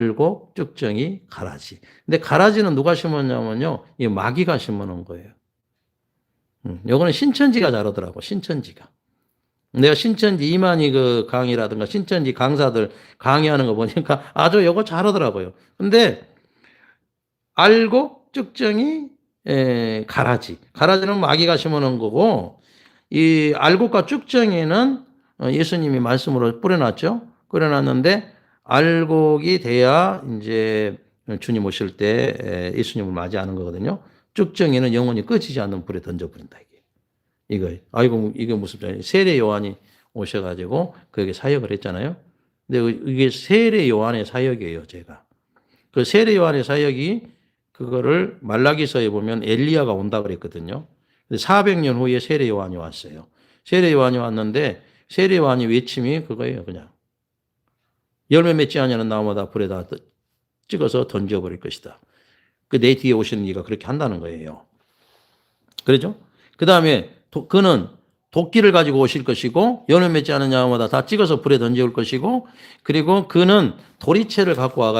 알곡, 쭉정이, 가라지. 근데 가라지는 누가 심었냐면요. 이 마귀가 심어놓은 거예요. 음, 요거는 신천지가 자르더라고, 신천지가. 내가 신천지 이만희 그 강의라든가 신천지 강사들 강의하는 거 보니까 아주 요거 잘하더라고요. 근데 알곡, 쭉정이, 에, 가라지. 가라지는 마귀가 심어놓은 거고, 이 알곡과 쭉정이는 어, 예수님이 말씀으로 뿌려놨죠. 뿌려놨는데, 알곡이 돼야 이제 주님 오실 때 에, 예수님을 맞이하는 거거든요. 쭉정이는 영원히 꺼지지 않는 불에 던져버린다, 이게. 이거, 아이고, 이게 무슨, 세례 요한이 오셔가지고 그에게 사역을 했잖아요. 근데 이게 세례 요한의 사역이에요, 제가. 그 세례 요한의 사역이 그거를 말라기서에 보면 엘리야가 온다 그랬거든요. 근데 400년 후에 세례 요한이 왔어요. 세례 요한이 왔는데 세례 요한이 외침이 그거예요, 그냥. 열매 맺지 않냐는 나무마다 불에다 떠- 찍어서 던져버릴 것이다. 그 내 뒤에 오시는 이가 그렇게 한다는 거예요. 그러죠? 그 다음에 그는 도끼를 가지고 오실 것이고 열매 맺지 않은 나무마다 다 찍어서 불에 던져올 것이고 그리고 그는 도리채를 갖고 와가